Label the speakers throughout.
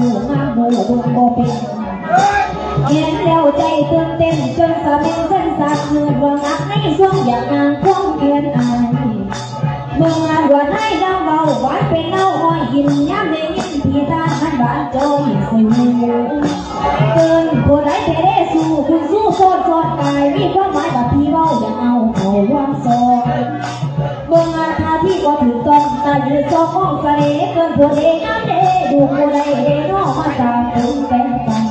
Speaker 1: กระเจ้าสู้งามหมูเบิ่งบ่เป็นเห็นแล้วใจตื่นเต้นจนสะเป็นเส้นสาดเงินว่างักในช่วงอยากนางคงเกียนอายเมื่องานว่าให้ดาวเบาหวานเป็นเล่าอ้อยกินย้ำได้ยินพี่ตาขันบานโจยใส่มือเตือนผู้ใดเทได้สู้คุณสู้โคตรโคตรกายมีความหมายแบบพี่เว้าอย่าเอาเขาวางซอยเมื่องานทาที่ก็ถือต้องตายืนซอกห้องทะเลเกิ นผู้เดน้ำเดดูผู้ใดเดนอมาสามถึงเป็นตัน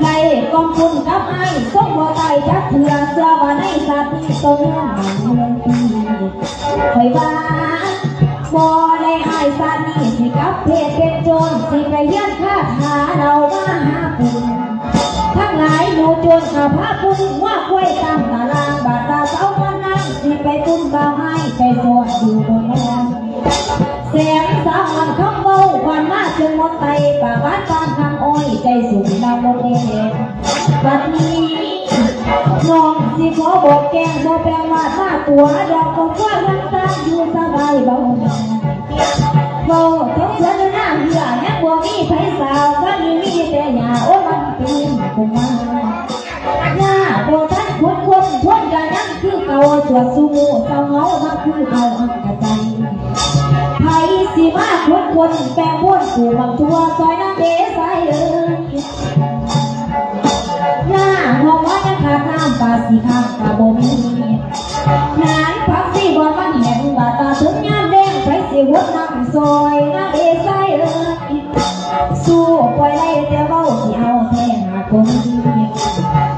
Speaker 1: ใครกองคุณกับไอ้ส่งบ่ตายจักเถื่อเสื้อว่าในสาธิตนเมืองปีคอยว่าบ่ได้ไอ้สานี่สิกับเพศเป็นโจรสิไปยันคาถาเรามาหาคุณทั้งหลายหมู่โจรข้าพาคุณว่าคุ้ยตามตารางบาดตา ขอบอกแกงบ่แปลว่าถ้าตัวดอกก็ว่ายังตาอยู่สบายเบาเบาทั้งเสือหน้าเหือยังบ่มีไผสาวก็มีมีแต่หญ้าโอ้มันเป็นกุมารหน้าบ่ทันคนคนคนกันยังคือเก่าสวดสูมูเศร้าเหงามันคือเก่าอันกระใจไผสิมาคนคนแปลงวนกูบังทัวซอยน้ำเดใสเอ้ย สีข้างกะบ่มีงานพักสิบ่มันเห็นบาตาถึงยามแดงไผสิวดน้ำซอยน้ำเดใสเอ้ยสู้ปล่อยไล่แต่เว้าสิเอาแท้หาคนดี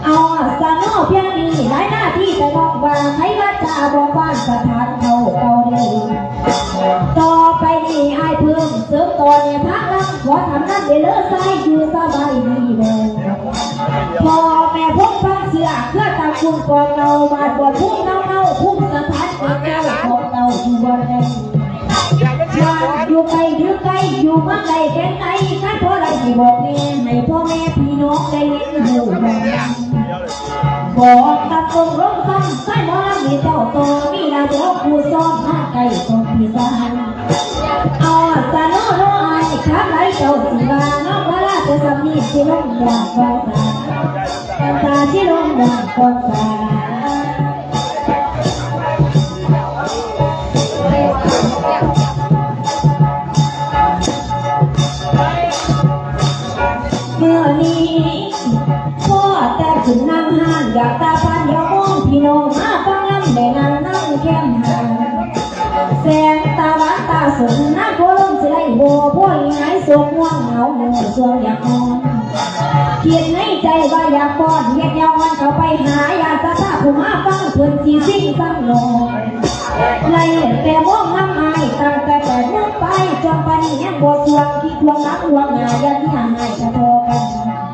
Speaker 1: เอาสานอเพียงนี้หลายหน้าที่แต่บอกว่าให้วัดตาบอกบ้านสถานเขาเก่าเดิมต่อไปนี้ไอ้เพิ่มเสริมต่อเนี่ยพักลังขอทำนั่นเดลอใส่อยู่สบายดี คุณกองเนาบาดบวดพุ่งเน่าเน่าพุ่งสถานของเจ้าของเจ้าอยู่บนนั้นว่าอยู่ไกลหรือไกลอยู่เมื่อไกลแค่ไหนข้าพ่อไรที่บอกแม่ให้พ่อแม่พี่น้องได้ยินหูดังบอกกับตรงร้องฟังใส่หมอลำมีเจ้าโตมีลาเดียวผู้ซ้อนมาไก่ตรงพิซานเอาสาโนโนไอครับไรเจ้าสีบาน้องว่าลาจะสำนีที่ลงดวงกอง สาตาที่ลงดวงกองสาเมื่อนี้พ่อแต่ถึงนั่งห้านอยากตาพันยวมองพี่น้องมาฟังลำได้นั่งนั่งแค่หางแสงตาหวานตาสนหน้าโคลมสิไล่โบพวกหายสวงม่วงเหงาเหนื่อยสวงอยากนอนคิดในใจว่าอยากป้อนเฮ็ดยาวันเข้าไปหาอยากจะท่าผู้มาฟังเพื่อนจีซิ่งสั่งลงไล่แต่มองน้ำไม้ตั้งแต่แปดโมงไปจนปานนี้ยังบ่สวงคิดทวงรักทวงงานยันที่ห่างไก
Speaker 2: ลจะโทกัน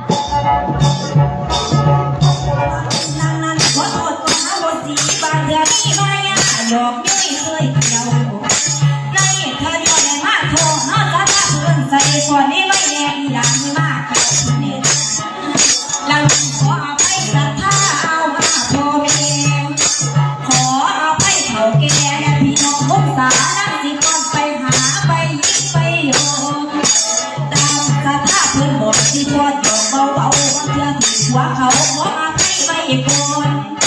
Speaker 2: หมดที่ทอดหยอกเบาๆเพื่อถึงหัวเขาขออภัยไว้ก่อน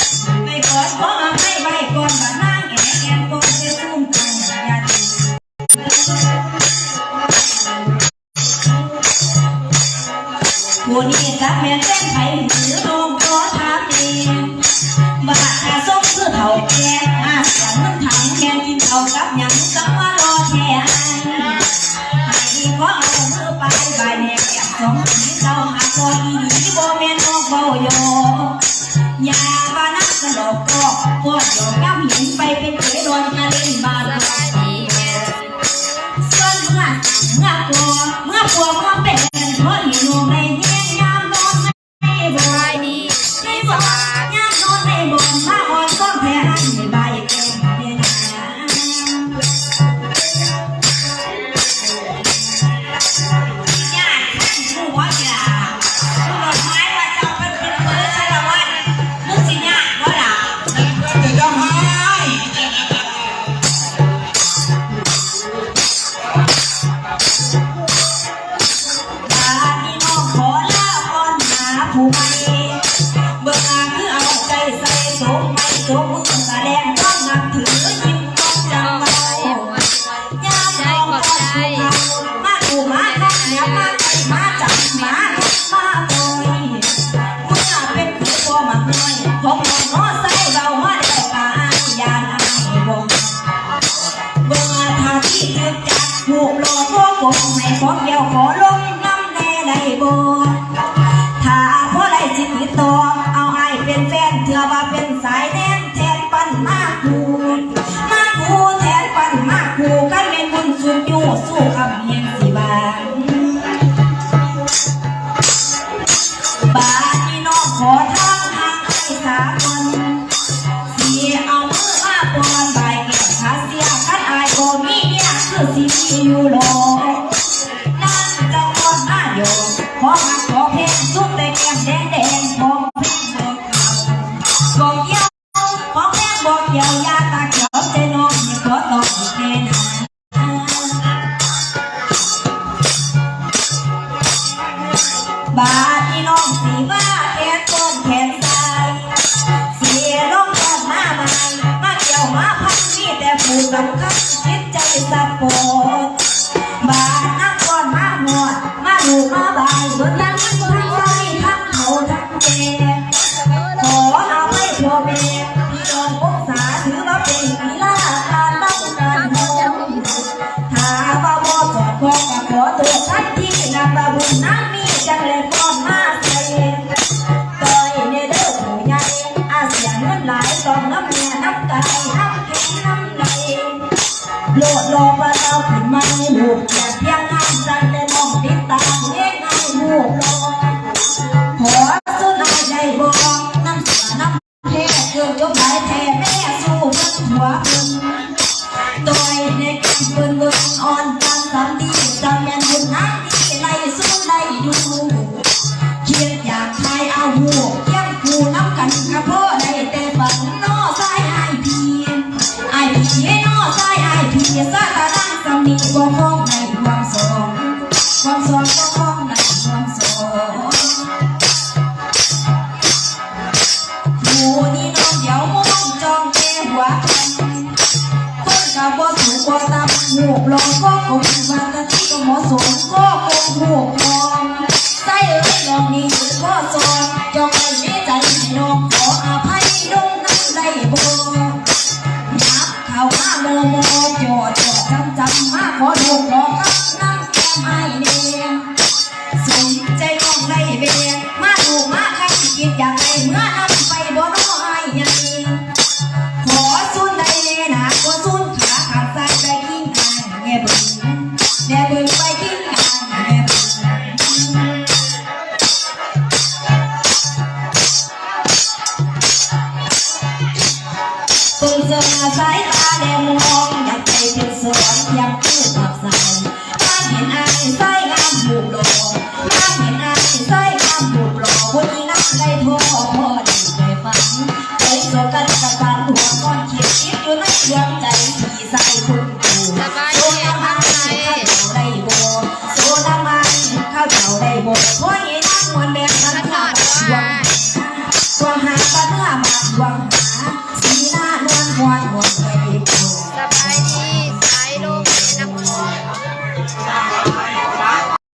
Speaker 2: ดอกก็พอดดอกก้าหิน
Speaker 1: ไปเป็น 我 ขียวยาตาเขียวใจน้องยังขอตอกแน่นบาที่น้องสีว่าแขนต้นแขนตาเสียลงต้นมาใม่มาเกี่ยวมาพันนี่แต่ผูกำคั या नाम 고